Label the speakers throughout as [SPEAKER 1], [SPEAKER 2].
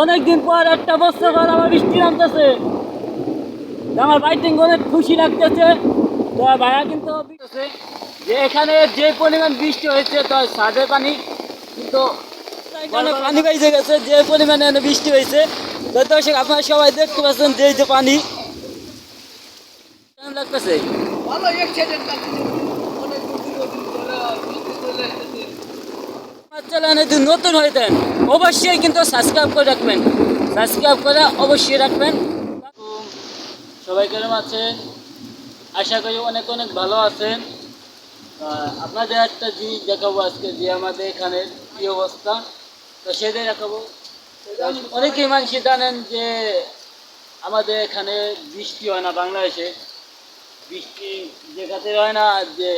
[SPEAKER 1] অনেকদিন পর একটা বছর পর আমার বৃষ্টি নামতেছে। আমার বাইটিং অনেক খুশি লাগতেছে। তো ভাইয়া কিন্তু যে এখানে যে পরিমাণ বৃষ্টি হয়েছে তো সাদের পানি কিন্তু পানি পাইছে গেছে যে পরিমাণে এখানে বৃষ্টি হয়েছে। তো দর্শক আপনারা সবাই দেখতে পাচ্ছেন যে যে পানি। কেমন লাগতেছে?
[SPEAKER 2] ভালো
[SPEAKER 1] নতুন হইতেন অবশ্যই কিন্তু সাবস্ক্রাইব করে রাখবেন। সাবস্ক্রাইব করে অবশ্যই রাখবেন। সবাই কেমন আছেন? আশা করি অনেক অনেক ভালো আছেন। আপনাদের একটা জিনিস দেখাবো আজকে যে আমাদের এখানে কী অবস্থা। তো সেটাই দেখাবো। অনেকেই মানুষ জানেন যে আমাদের এখানে বৃষ্টি হয় না বাংলাদেশে। বৃষ্টি যে খাতে হয় না যে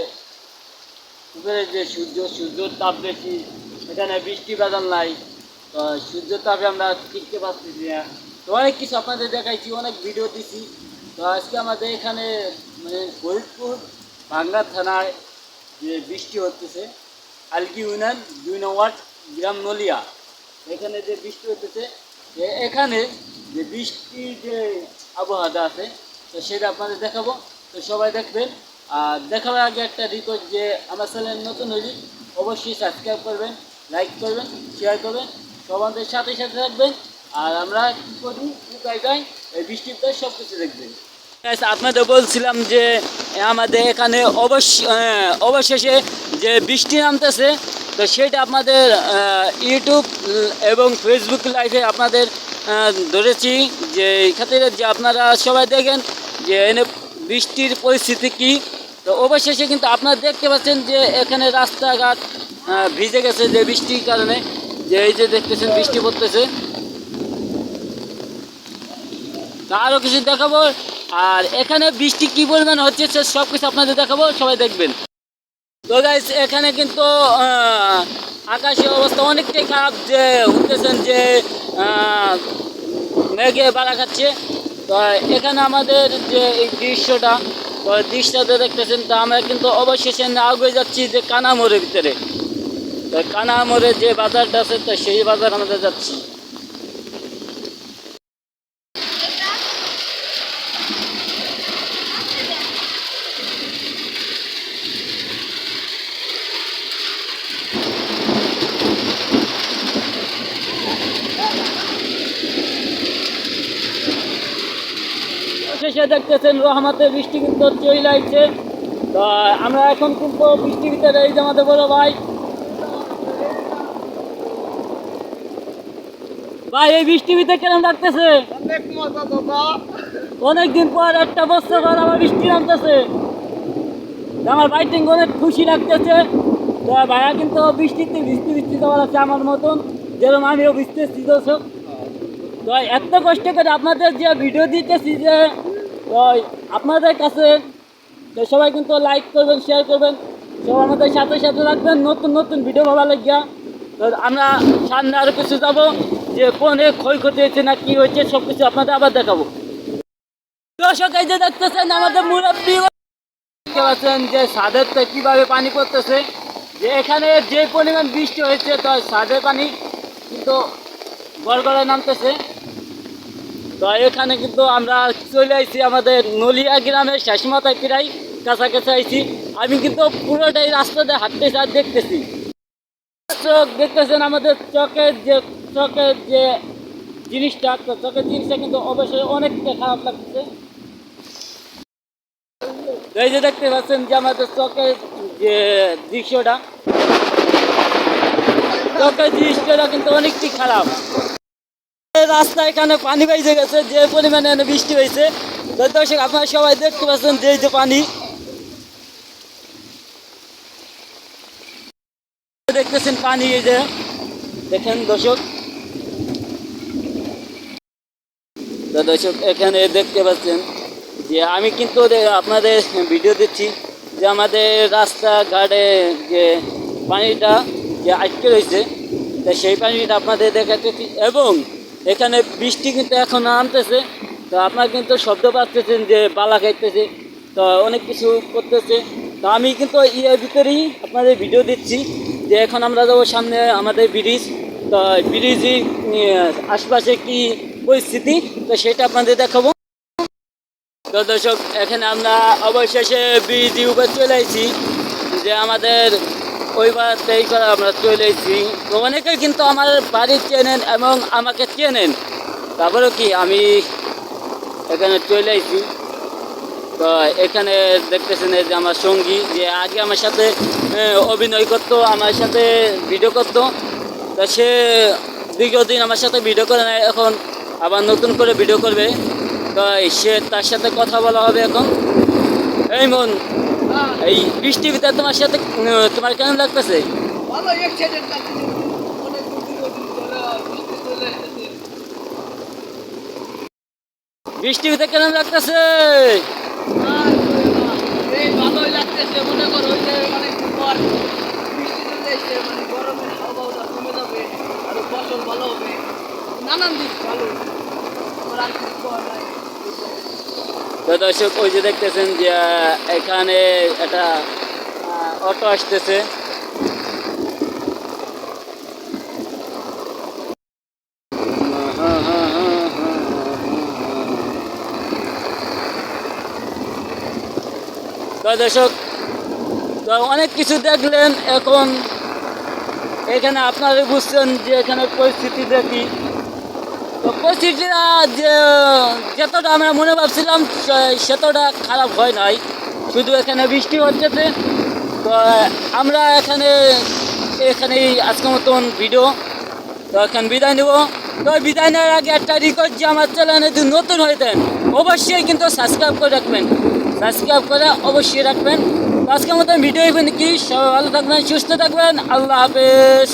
[SPEAKER 1] উপরে যে সূর্য, সূর্যর তাপ বেশি। এখানে বৃষ্টি বাদল নাই, তো সূর্যের তাপে আমরা টিকতে পারতেছি না। তো অনেক কিছু আপনাদের দেখাইছি, অনেক ভিডিও দিছি। তো আজকে আমাদের এখানে মানে ফরিদপুর ভাঙ্গা থানায় যে বৃষ্টি হতেছে আলকি ইউনিয়ন দুই নম্বর গ্রাম নলিয়া। এখানে যে বৃষ্টি হতেছে এখানে যে বৃষ্টির যে আবহাওয়াটা আছে, তো সেটা আপনাদের দেখাবো। তো সবাই দেখবেন। আর দেখার আগে একটা রিকোয়েস্ট যে আমার চ্যানেল নতুন হইলে অবশ্যই সাবস্ক্রাইব করবেন। লাইক করবেন শেয়ার করবেন সবাদের সাথে সাথে থাকবেন, আর আমরা কী করি? যাই এই বৃষ্টিতে সব কিছু দেখবেন। আপনাদের বলছিলাম যে, আমাদের এখানে অবশ্য অবশেষে যে বৃষ্টি নামতেছে, তো সেটা আপনাদের ইউটিউব এবং ফেসবুক লাইভে আপনাদের ধরেছি যে, এই যে আপনারা সবাই দেখেন যে, এনে বৃষ্টির পরিস্থিতি কী। তো অবশেষে কিন্তু আপনারা দেখতে পাচ্ছেন যে, এখানে রাস্তাঘাট ভিজে গেছে যে বৃষ্টির কারণে, যে এই যে দেখতেছেন বৃষ্টি পড়তেছে। আরও কিছু দেখাবো, আর এখানে বৃষ্টি কি পরিমাণ হচ্ছে সে সব কিছু আপনাদের দেখাবো, সবাই দেখবেন। তো গাইস এখানে কিন্তু আকাশের অবস্থা অনেকটাই খারাপ, যে উঠতেছেন যে মেঘে বাড়া খাচ্ছে। তো এখানে আমাদের যে এই দৃশ্যটা দৃশ্যটা দেখতেছেন, তো আমরা কিন্তু অবশেষে আগে যাচ্ছি যে কানামোড়ের ভিতরে। তো কানামোড়ে যে বাজারটা আছে, তো সেই বাজার আমাদের যাচ্ছি। শেষে দেখতেছেন রহমতের বৃষ্টি কিন্তু চলে আসছে তো আমরা এখন কিন্তু বৃষ্টির ভিতরে এই যে আমাদের বড় ভাই ভাই এই বৃষ্টির ভিতরে কেমন লাগতেছে?
[SPEAKER 2] অনেক মজা বাবা
[SPEAKER 1] অনেকদিন পর একটা বছর পর আমার বৃষ্টি নামতেছে। আমার বাইটিং অনেক খুশি লাগতেছে। তো ভাইয়া কিন্তু বৃষ্টিতে বৃষ্টি বৃষ্টি দেওয়া আছে আমার মতন। যেরকম আমিও ভিজতেছি দর্শক তো এত কষ্ট করে আপনাদের যে ভিডিও দিতেছি যে তো আপনাদের কাছে তো সবাই কিন্তু লাইক করবেন শেয়ার করবেন। সব আমাদের সাথে সাথে রাখবেন। নতুন নতুন ভিডিও ভালো লাগিয়া। তো আমরা সামনে আরও কিছু যাব। যে কোনে ক্ষয়ক্ষতি হয়েছে না কি হয়েছে সব কিছু আপনাদের আবার দেখাবো। দর্শক, এই যে দেখতেছেন আমাদের মুরব্বী দেখতে যে সাদের থেকে কীভাবে পানি পড়তেছে, যে এখানে যে পরিমাণ বৃষ্টি হয়েছে তো সাদের পানি কিন্তু গড়গড়ায় নামতেছে। তো এখানে কিন্তু আমরা চলে আসছি আমাদের নলিয়া গ্রামের শেষমাথায় প্রায় কাছাকাছি আইছি। আমি কিন্তু পুরোটাই রাস্তাতে হাঁটতেছি আর দেখতেছি। চোখ দেখতেছেন আমাদের চোখের যে চোখের যে জিনিসটা, তো চোখের জিনিসটা কিন্তু অবশ্যই অনেকটা খারাপ লাগতেছে তো এই যে দেখতে পাচ্ছেন যে আমাদের চোখের যে দৃশ্যটা, চোখের দৃশ্যটা কিন্তু অনেকটি খারাপ। রাস্তা এখানে পানি বাইজে গেছে, যে পরিমাণে বৃষ্টি হয়েছে। দর্শক, আপনারা সবাই দেখতে পাচ্ছেন যে যে পানি। দেখতেছেন পানি এই যে, দেখেন দর্শক। দর্শক, এখানে দেখতে পাচ্ছেন যে আমি কিন্তু আপনাদের ভিডিও দিচ্ছি যে আমাদের রাস্তাঘাটে যে পানিটা যে আটকে রয়েছে, তো সেই পানিটা আপনাদের দেখাতেছি এবং এখানে বৃষ্টি কিন্তু এখন নামতেছে। তো আপনারা কিন্তু শব্দ পাচ্ছেন যে বালা খাইতেছে, তো অনেক কিছু করতেছে। তো আমি কিন্তু ইয়ের ভিতরেই আপনাদের ভিডিও দিচ্ছি যে এখন আমরা যাব সামনে আমাদের ব্রিজ। তো ব্রিজের আশপাশে কি পরিস্থিতি, তো সেটা আপনাদের দেখাবো। তো দর্শক, এখানে আমরা অবশেষে ব্রিজ উপরে চলে এসেছি। যে আমাদের ওইবার এই করে আমরা চলে এসেছি। তো অনেকে কিন্তু আমার বাড়ি চেনেন এবং আমাকে চেনেন। তারপরেও কি, আমি এখানে চলে এসেছি। তো এখানে দেখতেছেন যে আমার সঙ্গী, যে আগে আমার সাথে অভিনয় করতো, আমার সাথে ভিডিও করতো। তো সে দীর্ঘদিন আমার সাথে ভিডিও করে নেয় এখন আবার নতুন করে ভিডিও করবে। তো সে তার সাথে কথা বলা হবে এখন। এই মন এই বৃষ্টির ভিতরে তোমার সাথে তোমার কেমন লাগতেছে?
[SPEAKER 2] বৃষ্টি
[SPEAKER 1] ভিতরে কেমন লাগতেছে?
[SPEAKER 2] মনে মানে নানান দিক ভালো আমার আর কিছু করার নাই
[SPEAKER 1] তো দর্শক, ওই যে দেখতেছেন যে এখানে একটা অটো আসতেছে। তো দর্শক, তো অনেক কিছু দেখলেন, এখন এখানে আপনারা বুঝছেন যে এখানে পরিস্থিতি দেখি তো পরিস্থিতিটা যতটা আমরা মনে ভাবছিলাম সেতটা খারাপ হয় নাই। শুধু এখানে বৃষ্টি হচ্ছে তো, আমরা এখানে, এখানেই আজকের মতন ভিডিও তো, এখন বিদায় নেব। তো, বিদায় নেওয়ার আগে একটা রিকোয়েস্ট যে আমার চ্যানেলে যদি নতুন হইতেন অবশ্যই কিন্তু সাবস্ক্রাইব করে রাখবেন। সাবস্ক্রাইব করে অবশ্যই রাখবেন। আজকের মতন ভিডিও এখানে কি? সবাই ভালো থাকবেন, সুস্থ থাকবেন। আল্লাহ হাফেজ।